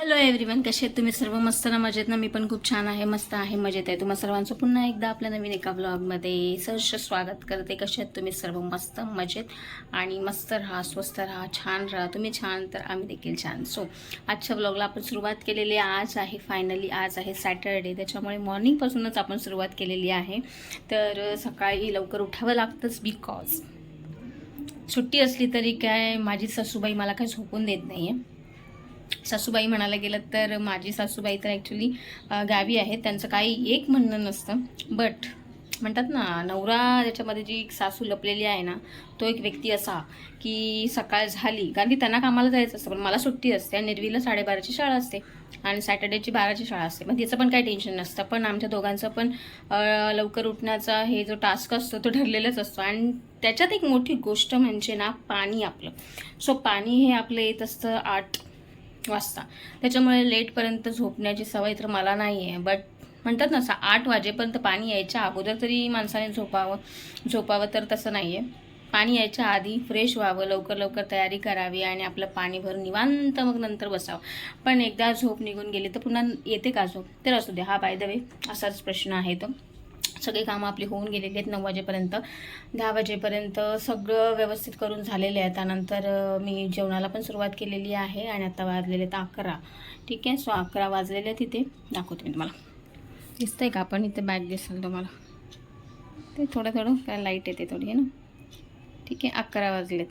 Hello everyone कसे आहेत तुम्ही? सर्व मस्त ना मजेत ना? मी पण खूप छान आहे मस्त आहे मजेत आहे. तुम्हा सर्वांचं पुन्हा एकदा आपल्या नवीन एका ब्लॉगमध्ये सहर्ष स्वागत करते. कसे आहेत तुम्ही? सर्व मस्त मजेत आणि मस्त राहा स्वस्त राहा छान राहा. तुम्ही छान तर आम्ही देखील छान. सो आजच्या ब्लॉगला आपण सुरुवात केलेली आहे आज आहे. फायनली आज आहे सॅटरडे त्याच्यामुळे मॉर्निंगपासूनच आपण सुरुवात केलेली आहे. तर सकाळी लवकर उठावं लागतंच बिकॉज सुट्टी असली तरी काय माझी सासूबाई मला काय झोपून देत नाही आहे सासूबाई म्हणायला गेलं तर माझी सासूबाई तर ॲक्च्युली गावी आहेत. त्यांचं काही एक म्हणणं नसतं. बट म्हणतात ना नवरा ज्याच्यामध्ये जी एक सासू लपलेली आहे ना तो एक व्यक्ती असा की सकाळ झाली कारण की त्यांना कामाला जायचं असतं पण मला सुट्टी असते आणि निर्वीला साडेबाराची शाळा असते आणि सॅटर्डेची बाराची शाळा असते. मग तिचं पण काही टेन्शन नसतं. पण आमच्या दोघांचं पण लवकर उठण्याचा हे जो टास्क असतो तो ठरलेलाच असतो. आणि त्याच्यात एक मोठी गोष्ट म्हणजे ना पाणी आपलं. सो पाणी हे आपलं येत असतं आठ वाजता. त्याच्यामुळे लेटपर्यंत झोपण्याची सवय तर मला नाही आहे बट म्हणतात ना असं आठ वाजेपर्यंत पाणी यायच्या अगोदर तरी माणसाने झोपावं झोपावं तर तसं नाही आहे पाणी यायच्या आधी फ्रेश व्हावं लवकर लवकर तयारी करावी आणि आपलं पाणी भरून निवांत मग नंतर बसावं. पण एकदा झोप निघून गेली तर पुन्हा येते का झोप? तर असू दे. हा बाय द वे असाच प्रश्न आहे तो. सगळी कामं आपली होऊन गेलेली आहेत नऊ वाजेपर्यंत. दहा वाजेपर्यंत सगळं व्यवस्थित करून झालेले आहे. त्यानंतर मी जेवणाला पण सुरुवात केलेली आहे आणि आता वाजलेले आहेत अकरा. ठीक आहे? सो अकरा वाजलेले आहेत तिथे दाखवते मी तुम्हाला. दिसतंय का? आपण इथे बॅग दिसेल तुम्हाला. ते थोडं थोडं काय लाइट येते थोडी आहे ना? ठीक आहे? अकरा वाजलेत.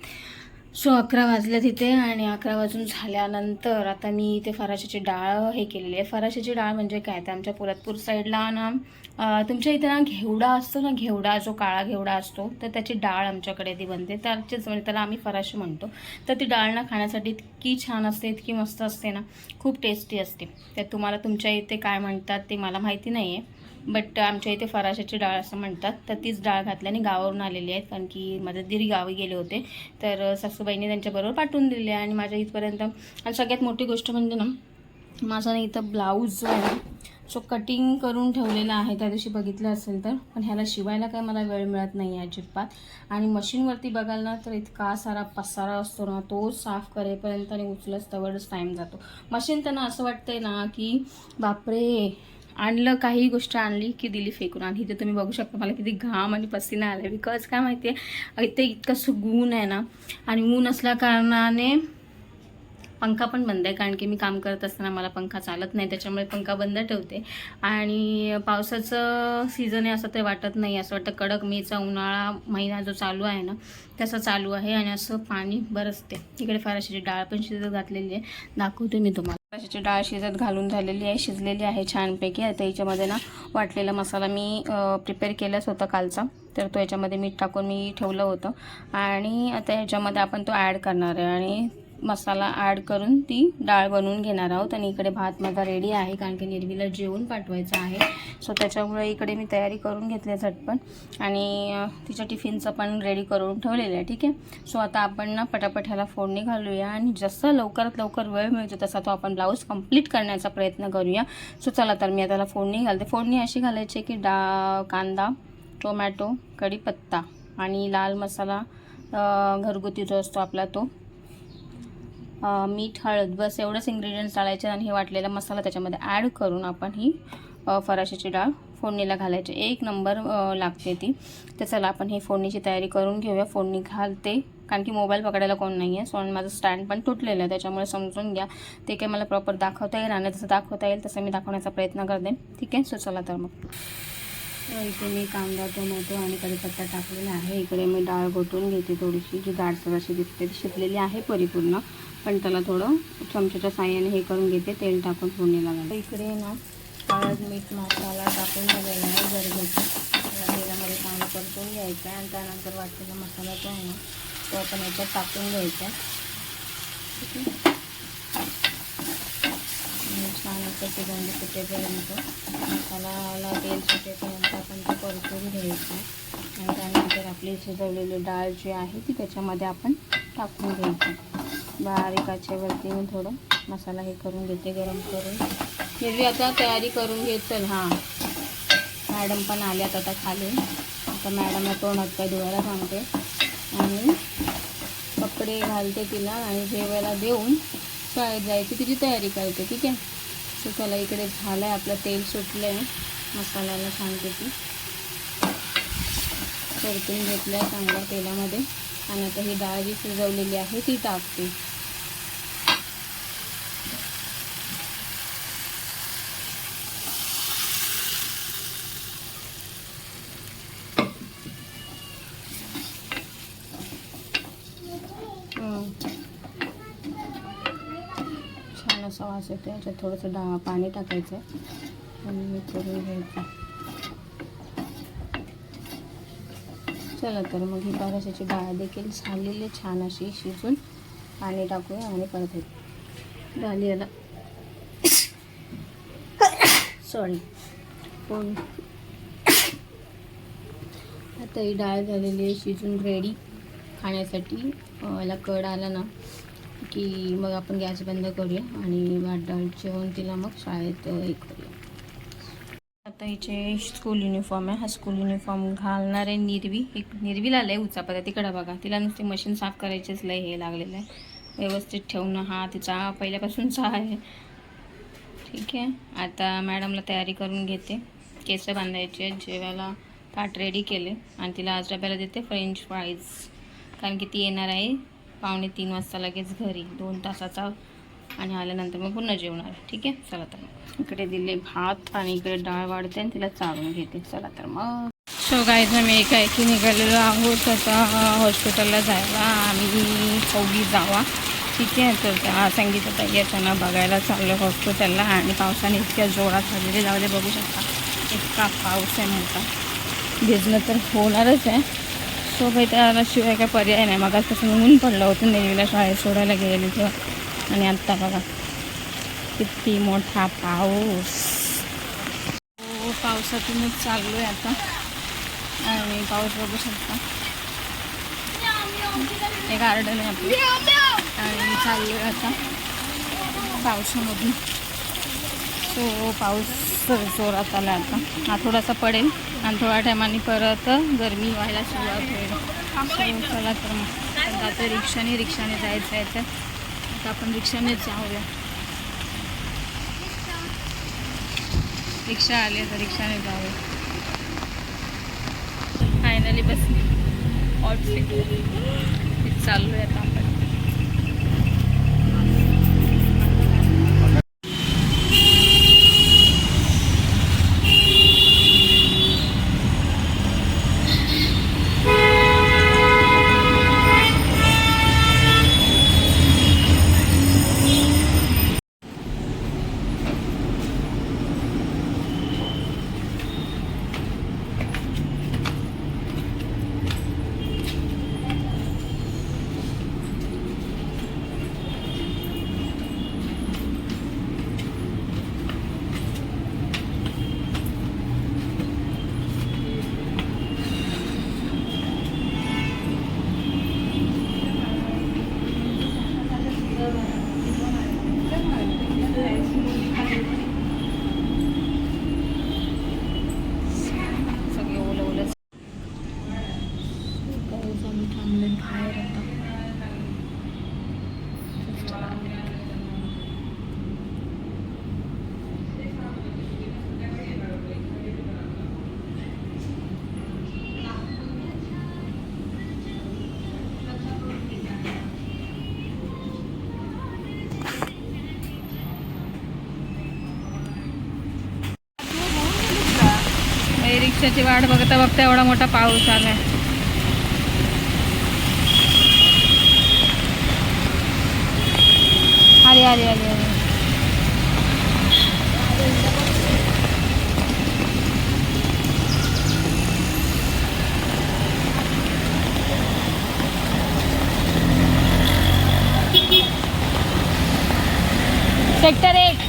सो अकरा वाजले तिथे आणि अकरा वाजून झाल्यानंतर आता मी इथे फराशाची डाळ हे केलेली आहे. फराशाची डाळ म्हणजे काय? तर आमच्या पोलादपूर साईडला ना तुमच्या इथे ना घेवडा असतो ना घेवडा जो काळा घेवडा असतो तर त्याची डाळ आमच्याकडे ती बनते. त्याचीच म्हणजे त्याला आम्ही फराशी म्हणतो. तर ती डाळ ना खाण्यासाठी इतकी छान असते इतकी मस्त असते ना. खूप टेस्टी असते. तर तुम्हाला तुमच्या इथे काय म्हणतात ते मला माहिती नाही आहे बट आमच्या इथे फराशाची डाळ असं म्हणतात. तर तीच डाळ घातल्याने गावावरून आलेली आहेत. कारण की माझ्या दिरी गावी गेले होते. तर सासूबाईने त्यांच्याबरोबर पाठवून दिले. आणि माझ्या इथपर्यंत आणि सगळ्यात मोठी गोष्ट म्हणजे ना माझा ना इथं ब्लाऊज जो आहे ना सो कटिंग करून ठेवलेला आहे. त्या दिवशी बघितलं असेल तर. पण ह्याला शिवायला काय मला वेळ मिळत नाही आहे अजिबात. आणि मशीनवरती बघाल ना तर इतका सारा पसारा असतो ना तो साफ करेपर्यंत आणि उचलच तवरच टाईम जातो. मशीन त्यांना असं वाटतंय ना की बापरे आणलं काही गोष्ट आणली की दिली फेकून. आणि इथे तुम्ही बघू शकता मला किती घाम आणि पसीना आला बिकॉज काय माहिती आहे इथे इतकं सुगून आहे ना. आणि ऊन असल्या कारणाने पंखा पण बंद आहे कारण की मी काम करत असताना मला पंखा चालत नाही त्याच्यामुळे पंखा बंद ठेवते. आणि पावसाचं सीझन आहे असं ते वाटत नाही असं वाटतं कडक मेचा उन्हाळा महिना जो चालू आहे ना तसं चालू आहे आणि असं पाणी बरसते. इकडे फारशीची डाळ पण शिजत घातलेली आहे दाखवते मी तुम्हाला. फारशीची डाळ शिजत घालून झालेली आहे शिजलेली आहे छानपैकी. आता याच्यामध्ये ना वाटलेला मसाला मी प्रिपेअर केलाच होता कालचा तर तो याच्यामध्ये मीठ टाकून मी ठेवलं होतं. आणि आता याच्यामध्ये आपण तो ॲड करणार आहे आणि मसाला ॲड करून ती डाळ बनवून घेणार आहोत. आणि इकडे भात माझा रेडी आहे कारण की निर्वीला जेवून पाठवायचं आहे. सो त्याच्यामुळे इकडे मी तयारी करून घेतली आहे झटपण आणि तिच्या टिफिनचं पण रेडी करून ठेवलेलं आहे ठीक आहे? सो आता आपण ना पटापट ह्याला फोडणी घालूया आणि जसं लवकरात लवकर वेळ मिळतो तसा तो आपण ब्लाऊज कंप्लीट करण्याचा प्रयत्न करूया. सो चला तर मी त्याला फोडणी घालते. फोडणी अशी घालायची की डा कांदा टोमॅटो कढीपत्ता आणि लाल मसाला घरगुती जो असतो आपला तो मीठ हळद बस एवढंच इन्ग्रेडियंट्स टाळायचे आणि हे वाटलेला मसाला त्याच्यामध्ये ॲड करून आपण ही फराशाची फराशीची डाळ फोडणीला घालायची. एक नंबर लागते ती. तर चला आपण ही फोडणीची तयारी करून घेऊया. फोडणी घालते. कारण की मोबाईल पकडायला कोण नाही आहे सो आणि माझं स्टँड पण तुटलेलं आहे. त्याच्यामुळे समजून घ्या. ते काही मला प्रॉपर दाखवता येईल आणि जसं दाखवता येईल तसं मी दाखवण्याचा प्रयत्न करते. ठीक आहे? सो चला तर मग. इथे मी कांदा टोमॅटो आणि कढीपत्ता टाकलेला आहे. इकडे मी डाळ घोटून घेते थोडीशी. जी डाळसर अशी दिसते ती शिजलेली आहे परिपूर्ण. पण त्याला थोडं चमच्याच्या साह्याने हे करून घेते तेल टाकून फोडणीला घालते इकडे ना हळद मीठ मसाला टाकून झालेला आहे तेलामध्ये चांगलं परतून घ्यायचं आहे आणि त्यानंतर वाटलेला मसाला जो आहे ना तो आपण याच्यात टाकून घ्यायचा. आहे छान असं ते सुटेपर्यंत मसाल्याला तेल सुटेपर्यंत आपण ते परतून घ्यायचं. आहे आणि त्यानंतर आपली शिजवलेली डाळ जी आहे ती त्याच्यामध्ये आपण टाकून घ्यायची. बारीक आचेवरती मी थोडं मसाला हे करून घेते गरम करून. मी आता तयारी करून घेत चल हां. मॅडम पण आल्यात आता खाली. आता मॅडमला तोंड हात धुवायला सांगते. आणि कपडे घालते तिला आणि जेवायला देऊन शाळेत जायची तिची तयारी करते ठीक आहे? सो इकडे झालं आहे आपलं तेल सुटलं आहे मसाल्याला सांगते ती. परतून घेतलं आहे चांगल्या तेलामध्ये. आणि आता ही डाळ जी शिजवलेली आहे ती टाकते हं. छान असा येतो याच्यात थोडंसं डा पाणी टाकायचं आणि मी करून घ्यायचं. चला तर मग ही पारशाची डाळ देखील झालेली छान अशी शिजून पाणी टाकूया आणि परत एक डाळ याला सॉरी पण आता ही डाळ झालेली आहे शिजून रेडी खाण्यासाठी याला कड आला ना. की मग आपण गॅस बंद करूया आणि वाटण जेवण तिला मग शाळेत हे करूया. आता हिचे स्कूल युनिफॉर्म आहे. हा स्कूल युनिफॉर्म घालणार आहे निर्वी. एक निर्वीला आलं आहे. उचापत तिकडं बघा. तिला नुसती मशीन साफ करायचीच लय हे लागलेलं आहे. व्यवस्थित ठेवणं हा तिचा पहिल्यापासूनचा आहे. ठीक आहे. आता मॅडमला तयारी करून घेते. केस बांधायचे जेवायला ताट रेडी केले. आणि तिला आज डब्याला देते फ्रेंच फ्राईज कारण की ती येणार आहे पावणे तीन वाजता लगेच घरी दोन तासाचा. आणि आल्यानंतर मग पुन्हा जेवणार. ठीक आहे? चला तर इकडे दिले भात आणि इकडे डाळ वाढते आणि तिला चालून घेते. चला तर मग. सो गायचं मी एका एकी निघालेलो आहोत. आता हॉस्पिटलला जायला. आम्ही चौघी जावा. ठीक आहे? तर त्या संगीता ताई येताना बघायला चाललो हॉस्पिटलला. आणि पावसाने इतक्या जोरात हजेरी दे बघू शकता. इतका पाऊस आहे मोठा भिजणं तर होणारच आहे. सो काही त्याला शिवाय काय पर्याय नाही. मग आजपासून ऊन पडलं होतं नेहमीला शाळेत सोडायला गेले तेव्हा. आणि आत्ता बघा किती मोठा पाऊस. हो पावसातूनच चाललो आहे आता. आणि पाऊस बघू शकता. हे गार्डन आहे आपलं. आणि चाललो आहे आता पावसामधून. सो पाऊस जोरात आला आता. हा थोडासा पडेल. आणि थोड्या टायमाने परत गरमी व्हायला सुरुवात होईल. चला तर मग. आता रिक्षाने रिक्षाने जायचं आहे तर. आता आपण रिक्षानेच जाऊया. रिक्षा आली तर रिक्षाने जाऊया. फायनली बसली. ऑटो चालू आहे रिक्षाची वाट बघता बघता एवढा मोठा पाऊस आलाय. अरे अरे अरे अरे सेक्टर एक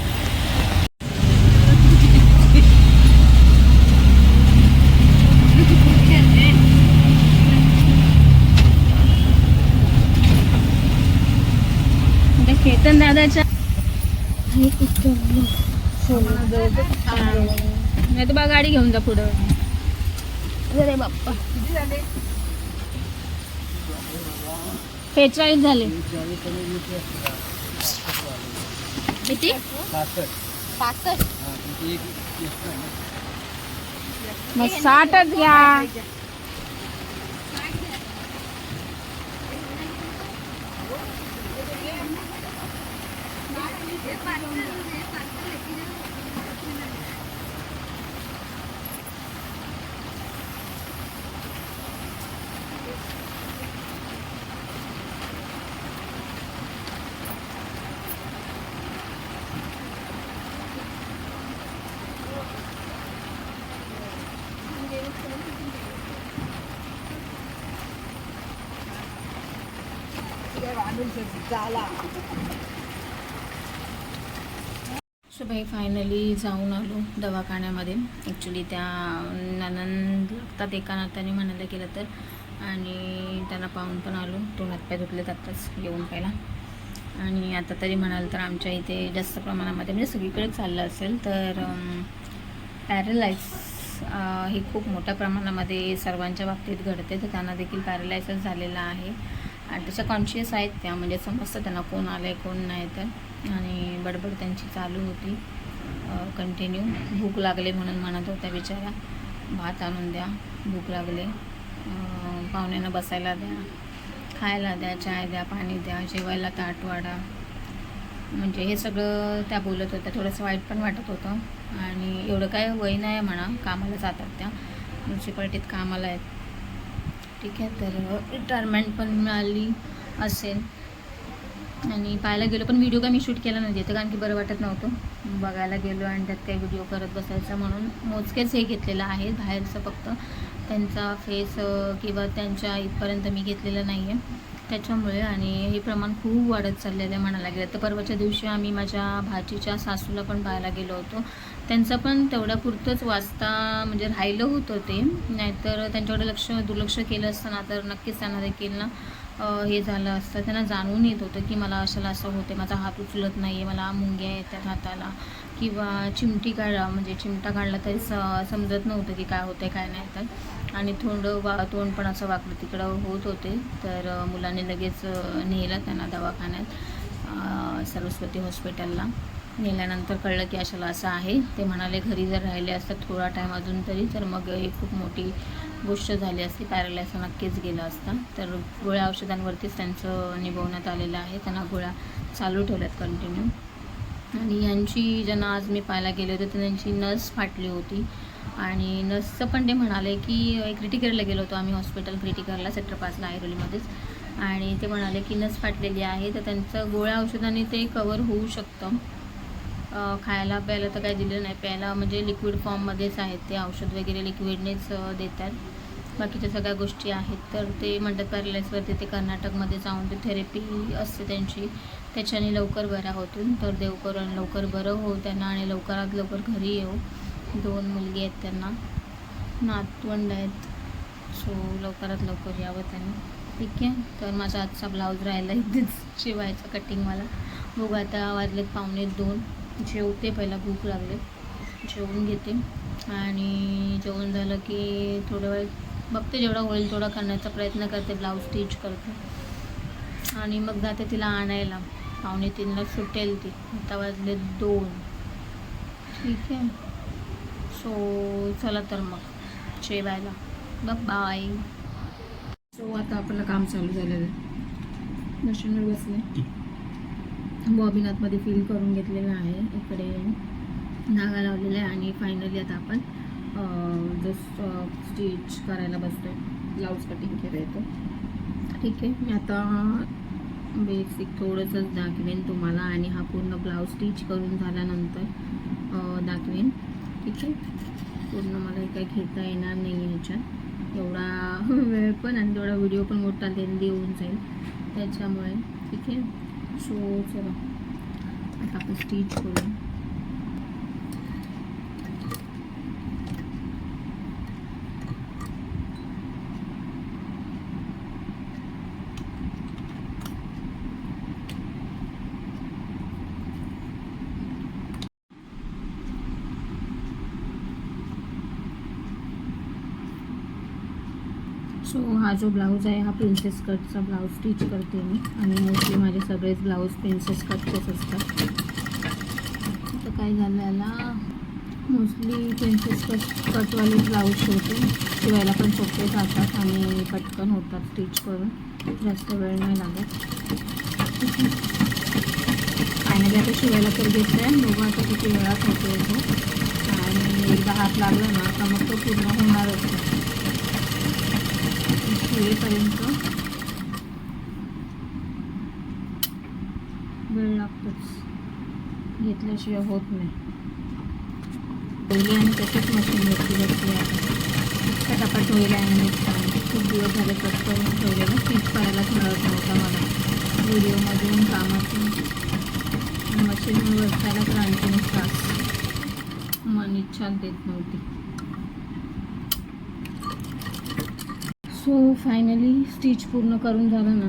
त्या केतन दादाच्या. नाही तर बा गाडी घेऊन जा पुढं. अरे बाप्पा. पेचाळीस झाले. किती? पासष्ट. हा, तुमची एक extra आहे ना? मग साठच घ्या सो भाई फायनली जाऊन आलो दवाखान्यामध्ये. ॲक्च्युली त्या ननंद लागतात एका नात्याने म्हणायला गेलं तर. आणि त्यांना पाहून पण आलो. दोन हातपाय धुतले आत्ताच येऊन पहिला आणि आता तरी म्हणाल तर आमच्या इथे जास्त प्रमाणामध्ये म्हणजे सगळीकडे चाललं असेल तर पॅरलाइज हे खूप मोठ्या प्रमाणामध्ये सर्वांच्या बाबतीत घडते. तर त्यांना देखील पॅरलायसिस झालेला आहे. आणि त्याच्या कॉन्शियस आहेत त्या म्हणजे समजतं त्यांना कोण आलं आहे कोण नाही तर. आणि बडबड त्यांची चालू होती. कंटिन्यू भूक लागले म्हणून म्हणत होत्या बिचाऱ्या. भात आणून द्या भूक लागले. पाहुण्यांना बसायला द्या खायला द्या चाय द्या पाणी द्या जेवायला ताट वाढा. म्हणजे हे सगळं त्या बोलत होत्या. थोडंसं वाईट पण वाटत होतं. आणि एवढं काय वय नाही म्हणा कामाला जातात त्या. म्युन्सिपाल्टीत कामाला आहेत. ठीक आहे तर रिटायरमेंट पण मिळाली असेल. आणि पाहायला गेलो पण व्हिडिओ काय मी शूट केला नाही तर कारण की बरं वाटत नव्हतं. बघायला गेलो आणि त्यात काही व्हिडिओ करत बसायचा म्हणून मोजकेच हे घेतलेलं आहे बाहेरचं फक्त. त्यांचा फेस किंवा त्यांच्या इथपर्यंत मी घेतलेलं नाही आहे त्याच्यामुळे आणि हे प्रमाण खूप वाढत चाललेलं आहे म्हणायला गेलं तर. परवाच्या दिवशी आम्ही माझ्या भाचीच्या सासूला पण पाहायला गेलो होतो. त्यांचं पण तेवढ्यापुरतंच वाचता म्हणजे राहिलं होतं ते. नाहीतर त्यांच्याकडे लक्ष दुर्लक्ष केलं असतं ना तर नक्कीच त्यांना देखील ना हे झालं असतं. त्यांना जाणून येत होतं की मला अशाला असं होते माझा हात उचलत नाही आहे मला मुंग्या येतात हाताला. किंवा चिमटी काढा म्हणजे चिमटा काढला तरी स समजत नव्हतं की काय होतं काय नाही तर. आणि तोंड वा तोंड पण असं वाकडं तिकडं होत होते. तर मुलाने मुलांनी लगेच नेलं त्यांना दवाखान्यात सरस्वती हॉस्पिटलला. नेल्यानंतर कळलं की अशाला असं आहे. ते म्हणाले घरी जर राहिले असतात थोडा टाईम अजून तरी तर मग ही खूप मोठी गोष्ट झाली असती. पॅरालायस नक्कीच गेला असता. तर गोळ्या औषधांवरतीच त्यांचं निभवण्यात आलेलं आहे. त्यांना गोळ्या चालू ठेवल्यात कंटिन्यू आणि यांची ज्यांना आज मी पाहायला गेले होते तर त्यांची नस फाटली होती. आणि नसचं पण ते म्हणाले की क्रिटिकरला गेलो होतो आम्ही हॉस्पिटल क्रिटिकरला सेक्टर पाचला ऐरोलीमध्येच आणि ते म्हणाले की नस फाटलेली आहे. तर त्यांचं गोळ्या औषधाने ते कवर होऊ शकतं. खायला प्यायला तर काही दिलं नाही. प्यायला म्हणजे लिक्विड फॉर्ममध्येच आहेत ते. औषध वगैरे लिक्विडनेच देतात. बाकीच्या सगळ्या गोष्टी आहेत. तर ते म्हणतात पॅरालाइसवरती ते कर्नाटकमध्ये जाऊन ते थेरपी असते त्यांची. त्याच्याने लवकर बऱ्या होतून तर देव करून लवकर बरं हो त्यांना आणि लवकरात लवकर घरी येऊ. दोन मुलगी आहेत त्यांना. नातवंड आहेत. सो लवकरात लवकर यावं त्यांनी. ठीक आहे? तर माझा आजचा ब्लाऊज राहिला इथेच. शिवायचा कटिंगवाला बघू आता वाजलेत पावणे दोन. जेवते पहिला भूक लागले जेवून घेते. आणि जेवण झालं की थोड्या वेळ बघते जेवढा होईल तेवढा करण्याचा प्रयत्न करते ब्लाऊज स्टिच करते. आणि मग जाते तिला आणायला. पावणे तीनला सुटेल ती. आता वाजले दोन. ठीक आहे. सो चला तर मग. जेवायला. बघ बाय सो आता आपलं काम चालू झालेलं आहे. मशीनवर बसले. बॉबिनातमध्ये फिल करून घेतलेलं आहे. इकडे धागा लावलेला आहे आणि फायनली आता आपण जस्ट स्टिच करायला बसतो ब्लाऊज कटिंग करायचं ठीक आहे मी आता बेसिक थोडंसंच दाखवेन तुम्हाला आणि हा पूर्ण ब्लाऊज स्टिच करून झाल्यानंतर दाखवेन. ठीक आहे? पूर्ण मला काय काही घेता येणार नाही आहे ह्याच्यात. एवढा वेळ पण आणि तेवढा व्हिडिओ पण मोठा देऊन होऊन जाईल त्याच्यामुळे. ठीक आहे? सो चला आता आपण स्टिच करू सो हा जो ब्लाऊज आहे हा प्रिन्सेस कटचा ब्लाऊज स्टिच करते मी. आणि मोस्टली माझे सगळेच ब्लाऊज प्रिन्सेस कटचेच असतात. तर काय झालं याला? मोस्टली प्रिन्सेस कट कटवाले ब्लाऊज होते. शिवायला पण सोपे जातात आणि पटकन होतात स्टिच करून. जास्त वेळ नाही लागत. फायनली आता शिवायला तर घेतलं आहे बघू आता किती वेळात होतो तो. आणि एकदा हात लागला ना का मग तो पूर्ण होणारच वेळेपर्यंत वेळ लागतोच. घेतल्याशिवाय होत नाही. पहिले आणि तसेच मशीनवरती बसली आहे. पटापट होईल आणि निघताना खूप दिवस झाले कट करून ठेवलेलं. स्टिच करायलाच मिळत नव्हता मला. व्हिडिओमधून कामातून मशीनवर बसायला तर आणखीनच त्रास. मन इच्छा देत नव्हती. सो फायनली स्टिच पूर्ण करून झालं ना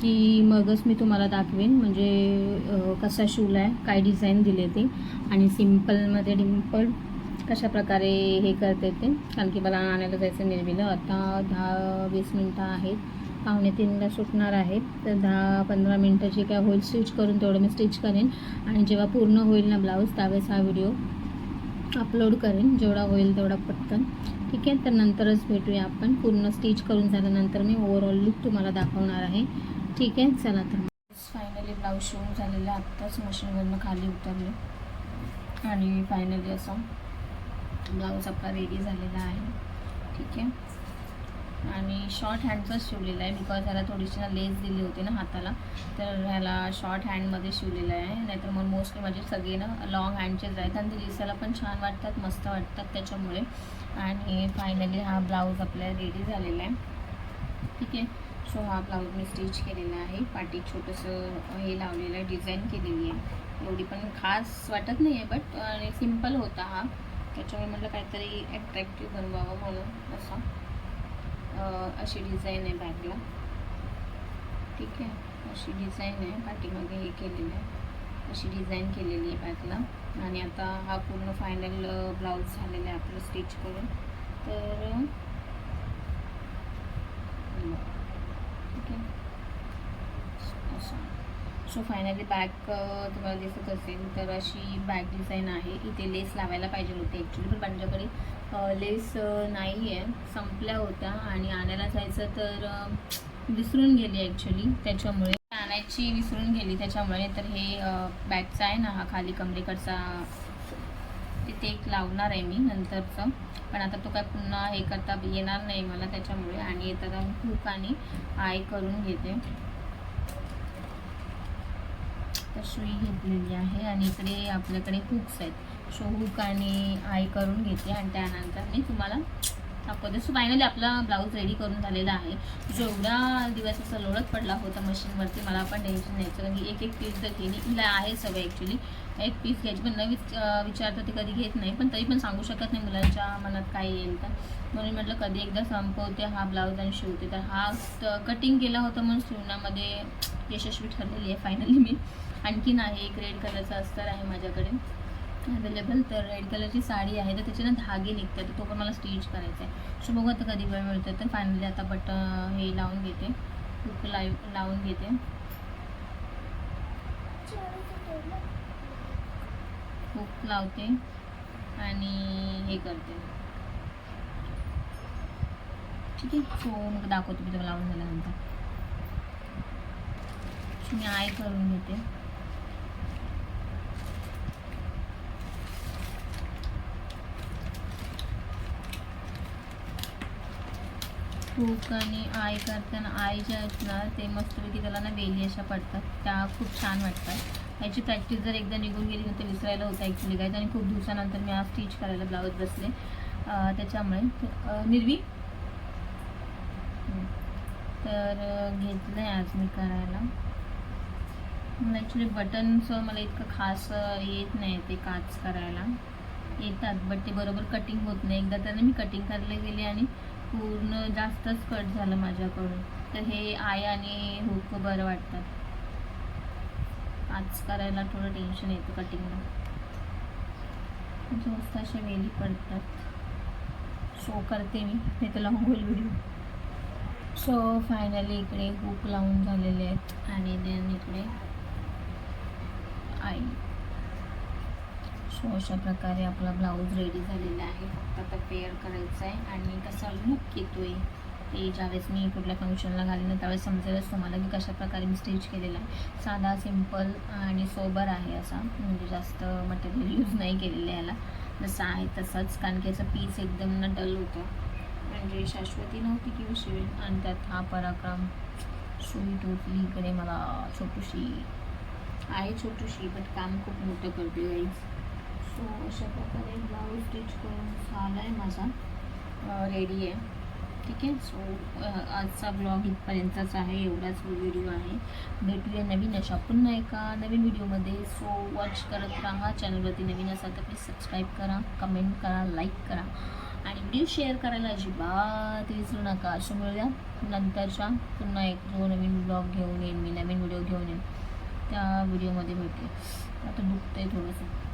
की मगच मी तुम्हाला दाखवेन. म्हणजे कसा शिवला आहे काय डिझाईन दिले ते. आणि सिम्पलमध्ये डिम्पल कशा प्रकारे हे करते ते. कारण की मला आणायला जायचं निर्मिलं आता दहा वीस मिनटं आहेत. पावणे तीनला सुटणार आहेत तर दहा पंधरा मिनटं जे काय होईल स्टिच करून तेवढं मी स्टिच करेन. आणि जेव्हा पूर्ण होईल ना ब्लाऊज त्यावेळेस हा व्हिडिओ अपलोड करेन जेवढा होईल तेवढा पटकन. ठीक आहे? तर नंतरच भेटूया आपण. पूर्ण स्टिच करून झाल्यानंतर मी ओवरऑल लुक तुम्हाला दाखवणार आहे. ठीक आहे? चला तर फायनली ब्लाऊज शिवून झालेलं आहे. आत्ताच मशीनवरनं खाली उतरले. आणि फायनली असा ब्लाऊज आपला रेडी झालेला आहे. ठीक आहे? आणि शॉर्ट हँडचाच शिवलेला आहे. बिकॉज ह्याला थोडीशी ना लेस दिली होती ना हाताला. तर ह्याला शॉर्ट हँडमध्ये शिवलेलं आहे. नाहीतर मग मोस्टली माझे म्हणजे सगळे ना लॉंग हँडचेच आहेत. आणि ते दिसायला पण छान वाटतात मस्त वाटतात त्याच्यामुळे. आणि फायनली हा ब्लाऊज आपल्या रेडी झालेला आहे. ठीक आहे. सो हा ब्लाऊज मी स्टिच केलेला आहे. पाठी छोटंसं हे लावलेलं आहे डिझाईन केलेली आहे. एवढी पण खास वाटत नाही आहे बट आणि सिंपल होता हा. त्याच्यामुळे म्हटलं काहीतरी ॲट्रॅक्टिव्ह बनवावं म्हणून असं. अशी डिझाईन आहे बॅगला ठीक आहे? अशी डिझाईन आहे. पाठीमागे हे केलेलं आहे. अशी डिझाईन केलेली आहे बॅगला आणि आता हा पूर्ण फायनल ब्लाऊज झालेला आहे आपलं स्टिच करून. तर ठीक आहे असं सो फायनली बॅग तुम्हाला दिसत असेल तर अशी बॅग डिझाईन आहे. इथे लेस लावायला पाहिजे होते ॲक्च्युली पण माझ्याकडे लेस नाही आहे संपल्या होत्या आणि आणायला जायचं तर uh, विसरून गेली ॲक्च्युली त्याच्यामुळे आणायची विसरून गेली. त्याच्यामुळे तर हे uh, बॅगचं बॅगचा आहे ना हा खाली कमरेकडचा तिथे एक लावणार आहे मी नंतरचं. पण आता तो काय पुन्हा हे करता येणार नाही मला त्याच्यामुळे. आणि येतात हुक आणि आय करून घेते. तर सुई घेतलेली आहे आणि इकडे आपल्याकडे हुक्स आहेत. सो हुक आणि आय करून घेते आणि त्यानंतर मी तुम्हाला दाखवते सो फायनली आपला ब्लाऊज रेडी करून झालेला आहे जेवढा एवढा दिवस असा लोळत पडला होता मशीनवरती मला पण टेन्शन न्यायचं कारण की एक एक पीस जर केली हिला आहे सवय ॲक्च्युली एक पीस घ्यायची पण न विच अं, विचारता ते कधी घेत नाही पण तरी पण सांगू शकत नाही मुलांच्या मनात काय येईल. तर म्हणून म्हटलं कधी एकदा संपवते हा ब्लाऊज आणि शिवते. तर हा कटिंग केला होता म्हणून शिवण्यामध्ये यशस्वी ठरलेली आहे फायनली मी. आणखीन आहे एक रेड कलरचा अस्तर आहे माझ्याकडे. अवेलेबल तर रेड कलरची साडी आहे तर त्याचे ना धागे निघतात तो पण मला स्टिच करायचा आहे सो बघू आता कधी वेळ मिळतो तर फायनली आता बट हे लावून घेते. हुक लाव लावून घेते. हुक लावते आणि हे करते. ठीक आहे सो मग दाखवते मी तुम्हाला लावून झाल्यानंतर. मी आय करून घेते. हुक आणि आय करताना आय ज्या आहेत ना ते मस्तपैकी त्याला ना वेली अशा पडतात. त्या खूप छान वाटतात. ह्याची प्रॅक्टिस जर एकदा निघून गेली तर विसरायला होतं ॲक्च्युली काय आणि खूप दिवसानंतर मी आज स्टिच करायला ब्लाऊज बसले. त्याच्यामुळे. निर्वी? तर घेतलं आहे आज मी करायला. ॲक्च्युली बटन्स मला इतकं खास येत नाही ते काच करायला. येतात बट ते बरोबर कटिंग होत नाही. एकदा तर मी कटिंग करायला गेले आणि पूर्ण जास्तच कट झालं माझ्याकडून. तर हे आय आणि हुक बरं वाटतात. आज करायला थोडं टेन्शन येतं कटिंगला जास्त अशा वेली पडतात. शो करते मी. नाही तर लावून होईल व्हिडिओ सो फायनली इकडे हुक लावून झालेले आहेत. आणि देन इकडे आई. सो अशा प्रकारे आपला ब्लाऊज रेडी झालेला आहे. फक्त आता पेअर करायचं आहे आणि कसा लुक येतो आहे ते ज्यावेळेस मी कुठल्या फंक्शनला घालेन ना त्यावेळेस समजेलच तुम्हाला की कशा प्रकारे मी स्टिच केलेला आहे. साधा सिंपल आणि सोबर आहे असा. म्हणजे जास्त मटेरियल यूज नाही केलेलं आहे याला. जसं आहे तसंच कारण की याचा पीस एकदम न डल होतं. म्हणजे शाश्वती नव्हती की शिवेल आणि त्यात हा पराक्रम. सुई टोचली इकडे मला छोटूशी. आहे छोटूशी बट काम खूप मोठं करते गाईज सो अशा प्रकारे ब्लाऊज स्टिच करून झाला आहे माझा रेडी आहे. ठीक आहे? सो आजचा ब्लॉग इथपर्यंतच आहे. एवढाच व्हिडिओ आहे. भेटूया नवीन अशा पुन्हा एका नवीन व्हिडिओमध्ये सो वॉच करत राहा. चॅनलवरती नवीन असाल तर प्लीज सबस्क्राईब करा. कमेंट करा. लाईक करा. आणि व्हिडिओ शेअर करायला अजिबात विसरू नका. असं मिळूया नंतरच्या पुन्हा एक जो नवीन ब्लॉग घेऊन येईन मी नवीन व्हिडिओ घेऊन येईन त्या व्हिडिओमध्ये भेटते आता दुखतं आहे थोडंसं.